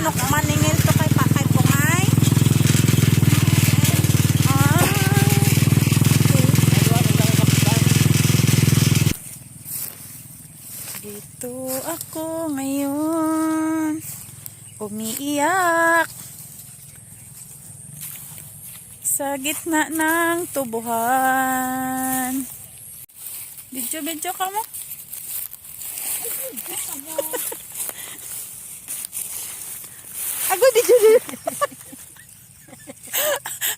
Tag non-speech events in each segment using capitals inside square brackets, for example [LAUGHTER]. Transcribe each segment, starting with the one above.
manok maningil to kay pakay pungay. Ah. Dito ako ngayon. Umiiyak. Sa gitna ng tubuhan. Video-video ka mo. Ako, video dito.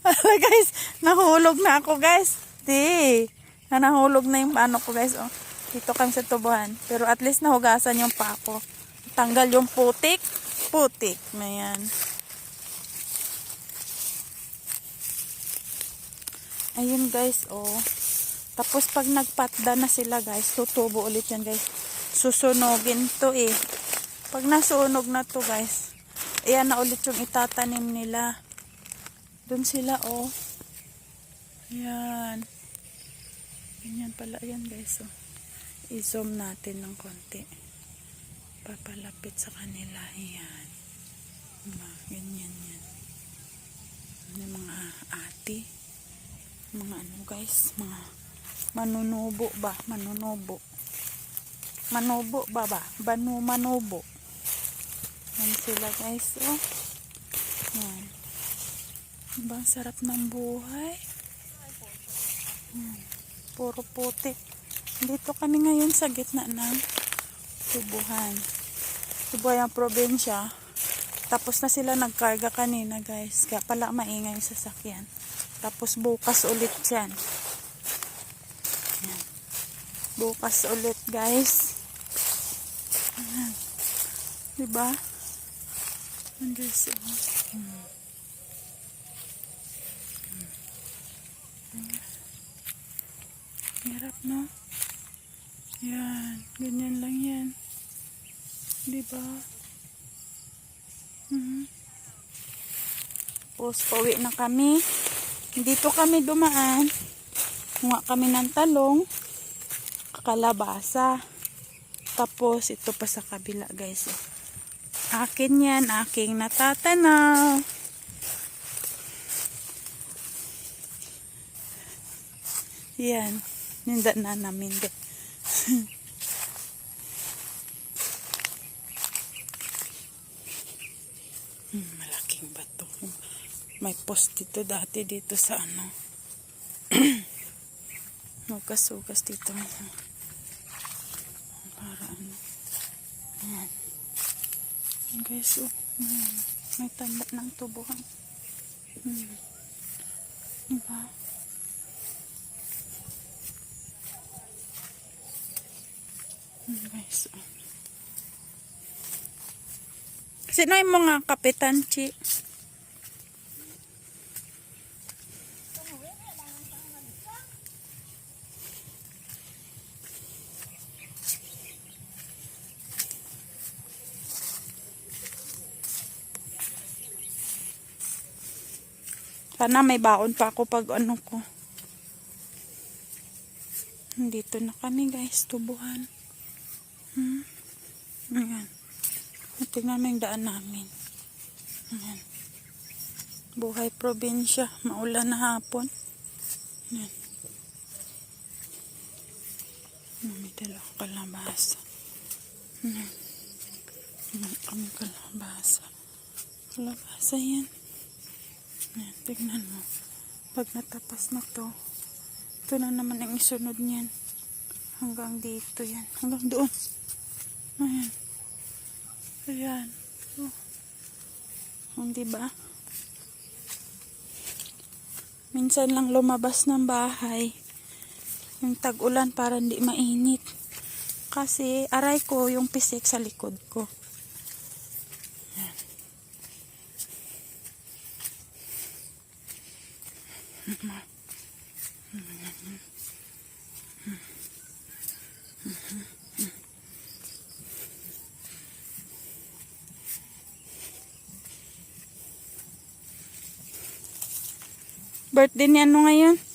Ala [LAUGHS] guys, nahulog na ako guys. Di. Na nahulog na yung ano ko guys. Oh. Dito kami sa tubuhan. Pero at least nahugasan yung pa ko. Tanggal yung putik. Putik na yan. Ayun guys, oh. Tapos pag nagpatda na sila guys, tutubo ulit yan guys. Susunogin to eh. Pag nasunog na to guys, ayan na ulit yung itatanim nila. Doon sila oh. Ayan. Ganyan pala yan guys oh. I-zoom natin ng konti. Papalapit sa kanila. Ayan. Diba? Ganyan yan. Yung mga ate mga ano guys, mga manunubo ba? Manunubo. Manubo ba ba? Banu manubo. Yan sila guys, oh. Yan. Diba, ang sarap ng buhay. Yan. Puro puti. Dito kami ngayon sa gitna ng tubuhan. Tubuhan ang probinsya. Tapos na sila nagkarga kanina guys. Kaya pala maingay yung sasakyan. Tapos bukas ulit yan. Yan. Bukas ulit guys. Ayan. Diba? Oh. Hmm. Hmm. Hirap no? Yan. Ganyan lang yan. Diba? Mhm. Tapos pauwi na kami. Dito kami dumaan. Kumuha kami ng talong. Kalabasa. Tapos ito pa sa kabila guys. oh. Akin yan. Aking natatanaw. Yan. Ninda na namin. din. [LAUGHS] Hmm, malaking bato. May post dito dati dito sa ano. [CLEARS THROAT] Magkasugas dito. Para ano. Ayan. Ayan guys, oh. Ayan. May tanda ng tubuhan. Hmm. Diba? Ayan guys, oh. Sino yung mga kapitan, Chi? Sana may baon pa ako pag ano ko. Dito na kami guys, tubuhan. Hmm. Ayan. Tingnan mo yung daan namin. Ayan. Buhay probinsya. Maulan na hapon. Ayan. Ayan, May dalawang kalabasa. Ayan. Ayan kami kalabasa. Kalabasa yan. Ayan, tignan mo. Pag natapas na to, ito na naman ang isunod niyan. Hanggang dito yan. Hanggang doon. Ayan. Ayan. Oh. Hindi ba? Minsan lang lumabas ng bahay. Yung tag-ulan para hindi mainit. Kasi aray ko yung pisik sa likod ko. Ayan. Birthday ni ano ngayon?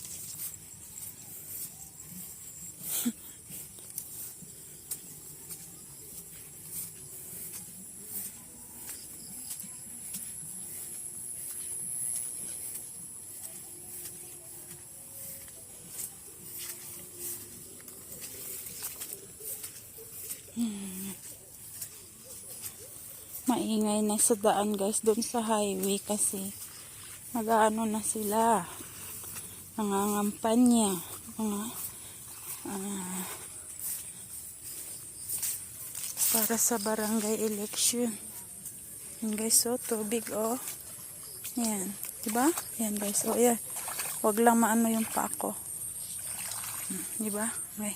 Maingay na sa daan guys doon sa highway kasi mag-ano na sila. Nangangampanya mga ah, para sa barangay election. Yan guys oh tubig oh. Yan diba? Yan guys oh yan wag lang maano yung pa ko Hmm, diba? Okay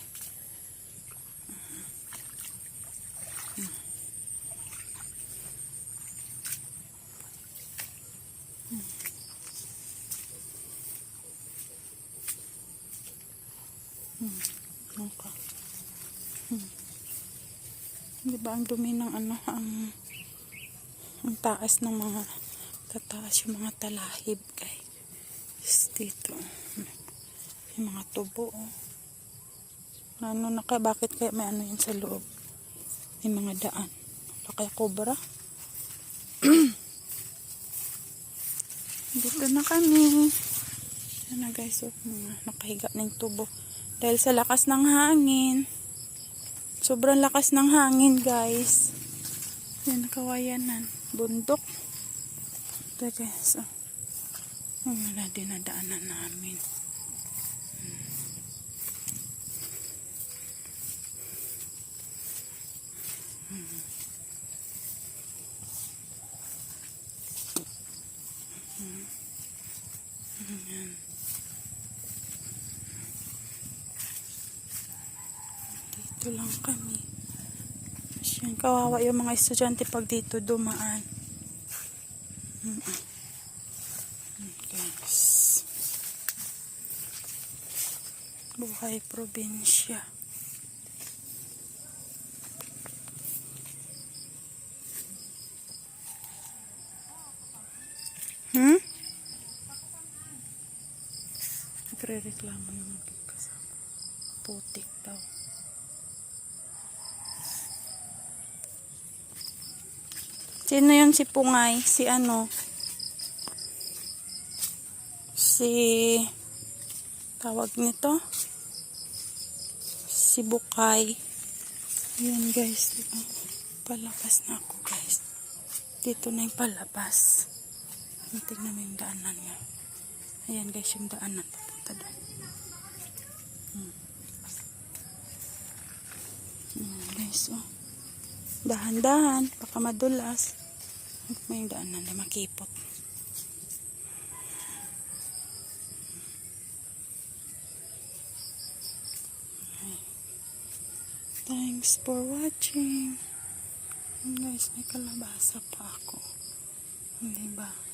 Okay. Hmm. Di ba ang dumi ng ano, ang, ang taas ng mga, tataas yung mga talahib, guys. Dito. Yung mga tubo, oh. Ano na kaya, bakit kaya may ano yan sa loob? May mga daan. Kaya kobra? [CLEARS THROAT] Dito na kami. Yan na guys, oh, mga nakahiga na yung tubo. Dahil sa lakas ng hangin. Sobrang lakas ng hangin, guys. Yan, kawayanan. Bundok. Guys. Oh. Ang wala dinadaanan namin. Hmm. Hmm. Hmm. Yan. Dito lang kami. Yan, kawawa yung mga estudyante pag dito dumaan. Mm -mm. Buhay probinsya. Hmm? Nagre-reklamo yung magkasama. Putik daw. Sino yun si Pungay? Si ano? Si... Tawag nito? Si Bukay. Ayan guys. Palabas na ako guys. Dito na yung palabas. Tingnan mo yung daanan niya. Ayan guys yung daanan. Papunta doon. Hmm. Ayan guys oh. Dahan-dahan. Baka madulas. May daanan na makipot. Thanks for watching. Guys, may kalabasa pa ako. Hindi ba?